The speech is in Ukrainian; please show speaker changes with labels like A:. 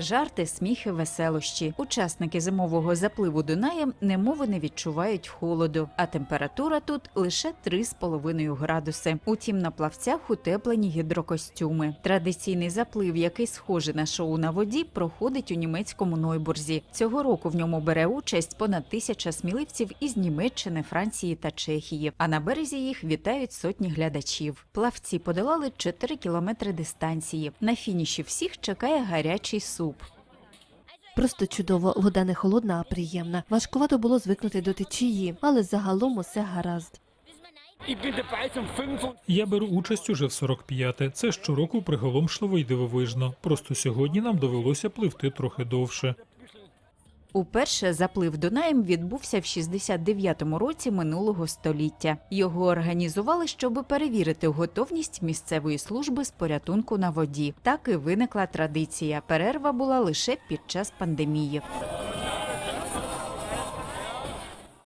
A: Жарти, сміхи, веселощі. Учасники зимового запливу Дунаєм немови не відчувають холоду, а температура тут лише 3,5 градуси. Утім, на плавцях утеплені гідрокостюми. Традиційний заплив, який схожий на шоу на воді, проходить у німецькому Нойбурзі. Цього року в ньому бере участь понад тисяча сміливців із Німеччини, Франції та Чехії. А на березі їх вітають сотні глядачів. Плавці подолали 4 кілометри дистанції. На фініші всіх чекає гарячий суп.
B: Просто чудово, вода не холодна, а приємна. Важкувато було звикнути до течії, але загалом усе гаразд.
C: Ich bin dabei zum 5
D: Я беру участь уже в 45-те. Це щороку приголомшливо й дивовижно. Просто сьогодні нам довелося пливти трохи довше.
A: Уперше заплив Дунаєм відбувся в 69-му році минулого століття. Його організували, щоб перевірити готовність місцевої служби з порятунку на воді. Так і виникла традиція. Перерва була лише під час пандемії.